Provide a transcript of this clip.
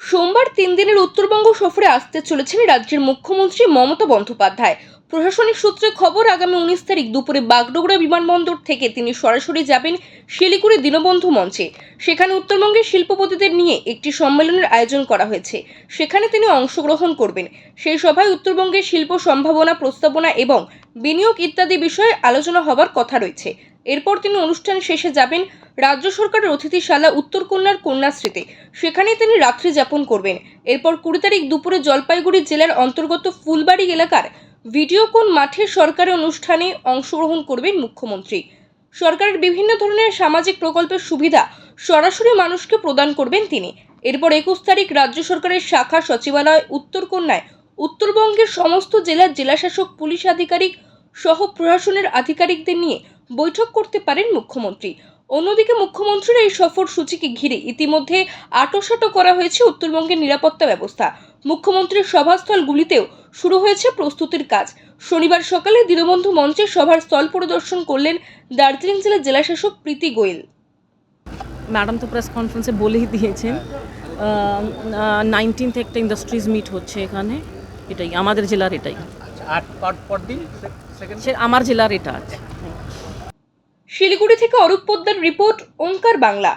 সোমবার তিন দিনের উত্তরবঙ্গ সফরে আসতে চলেছেন রাজ্যের মুখ্যমন্ত্রী মমতা বন্দ্যোপাধ্যায়। প্রশাসনিক সূত্রে খবর, আগামী উনিশ তারিখ দুপুরে বাগডোগরা বিমানবন্দর থেকে তিনি সরাসরি যাবেন শিলিগুড়ি দীনবন্ধু মঞ্চে। সেখানে উত্তরবঙ্গের শিল্পপতিদের নিয়ে একটি সম্মেলনের আয়োজন করা হয়েছে। সেখানে তিনি অংশগ্রহণ করবেন। সেই সভায় উত্তরবঙ্গের শিল্প সম্ভাবনা প্রস্তাবনা এবং বিনিয়োগ ইত্যাদি বিষয়ে আলোচনা হবার কথা রয়েছে। এরপর তিনি অনুষ্ঠান শেষে যাবেন রাজ্য সরকারের অতিথিশালা উত্তরকন্যার কন্যাশ্রীতে। সেখানে তিনি রাত্রি যাপন করবেন। এরপর কুড়ি তারিখ দুপুরে জলপাইগুড়ি জেলার অন্তর্গত ফুলবাড়ি এলাকার ভিডিওকন মাঠে সরকারি অনুষ্ঠানে অংশগ্রহণ করবেন মুখ্যমন্ত্রী? সরকারের বিভিন্ন ধরনের সামাজিক প্রকল্পের সুবিধা সরাসরি মানুষকে প্রদান করবেন তিনি। এরপর একুশ তারিখ রাজ্য সরকারের শাখা সচিবালয় উত্তরকন্যায় উত্তরবঙ্গের সমস্ত জেলার জেলাশাসক, পুলিশ আধিকারিক সহ প্রশাসনের আধিকারিকদের নিয়ে বৈঠক করতে পারেন মুখ্যমন্ত্রী। অন্যদিকে মুখ্যমন্ত্রীর এই সফর সূচিকে ঘিরে ইতিমধ্যে আটোসাটো করা হয়েছে উত্তরবঙ্গের নিরাপত্তা ব্যবস্থা। মুখ্যমন্ত্রীর সভাস্থলগুলিতেও শুরু হয়েছে প্রস্তুতির কাজ। শনিবার সকালে দীনবন্ধু মঞ্চে সভার স্থল পরিদর্শন করলেন দার্জিলিং জেলার জেলাশাসক প্রীতি গোয়েল। ম্যাডাম তো প্রেস কনফারেন্সে বলেই দিয়েছেন নাইনটিন্থ একটা ইন্ডাস্ট্রিজ মিট হচ্ছে এখানে এটাই আমাদের জেলার এটাই। আচ্ছা, আমার জেলার এটা আছে। শিলিগুড়ি থেকে অরূপ পোদ্দার রিপোর্ট ওঙ্কার বাংলা।